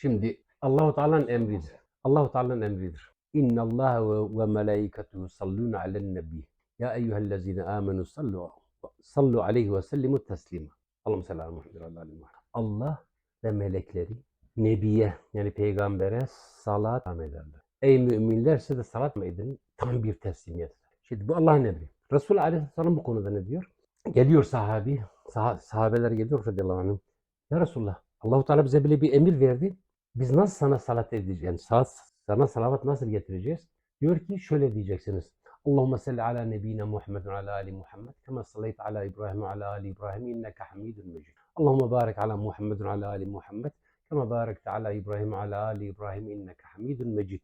Şimdi Allahu Teala'nın emridir. Allahu Teala'nın emridir. İnna Allah ve, melaiketuhu sallun alen nebi. Ya eyyühellezine amenu sallu sallu aleyhi ve sellimu teslima. Allahümme salli ala Muhammed. Allah ve melekleri Nebiye yani peygambere salat ederler. Ey müminler size de salat mı edin? Tam bir teslimiyet. Şimdi bu Allah'ın emri. Resul Aleyhisselam bu konuda ne diyor? Geliyor sahabi, sah- sahabeler geliyor radıyallahu anh. Ya Resulullah, Allahu Teala bize böyle bir emir verdi. Biz nasıl sana salat edeceğiz? Yani salat, sana salavat nasıl getireceğiz? Diyor ki şöyle diyeceksiniz. Allahümme salli ala nebine Muhammed ve ala ali Muhammed kema sallayt ala İbrahim ve ala ali İbrahim inneke hamidun mecid. Allahümme barik ala Muhammed ve ala ali Muhammed kema barekte ala İbrahim ve ala ali İbrahim inneke hamidun mecid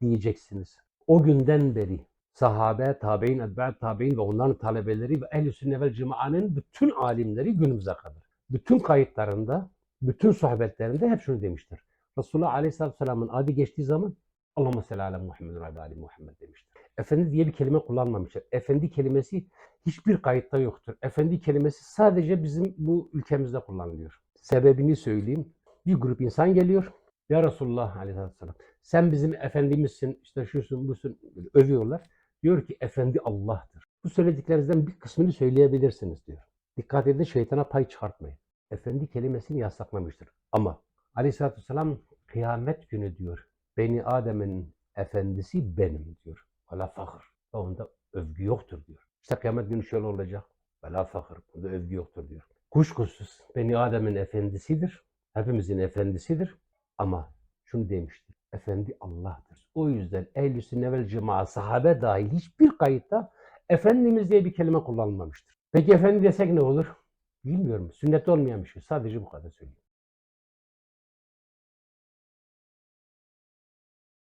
diyeceksiniz. O günden beri sahabe, tabi'in, etba'at tabi'in ve onların talebeleri ve ehl-i sünne vel cemaat'ın bütün alimleri günümüze kadar. Bütün kayıtlarında, bütün sohbetlerinde hep şunu demiştir. Resulullah Aleyhisselatü Vesselam'ın adı geçtiği zaman Allahümme salli ala Muhammed ve ala Muhammed demiştir. Efendi diye bir kelime kullanmamıştır. Efendi kelimesi hiçbir kayıtta yoktur. Efendi kelimesi sadece bizim bu ülkemizde kullanılıyor. Sebebini söyleyeyim. Bir grup insan geliyor. Ya Resulullah Aleyhisselatü Vesselam sen bizim efendimizsin, işte şusun, busun övüyorlar. Diyor ki efendi Allah'tır. Bu söylediklerinizden bir kısmını söyleyebilirsiniz diyor. Dikkat edin şeytana pay çıkartmayın. Efendi kelimesini yasaklamıştır. Ama Aleyhisselatü Vesselam kıyamet günü diyor. Beni Adem'in efendisi benim diyor. Vela fakir. Onda övgü yoktur diyor. İşte kıyamet günü şöyle olacak. Vela fakir. Bunda övgü yoktur diyor. Kuşkusuz Beni Adem'in efendisidir. Hepimizin efendisidir. Ama şunu demiştir. Efendi Allah'tır. O yüzden ehl-i sünne vel cemaat sahabe dahil hiçbir kayıtta Efendimiz diye bir kelime kullanılmamıştır. Peki efendi desek ne olur? Bilmiyorum. Sünnette olmayan bir şey. Sadece bu kadar söyleyeyim.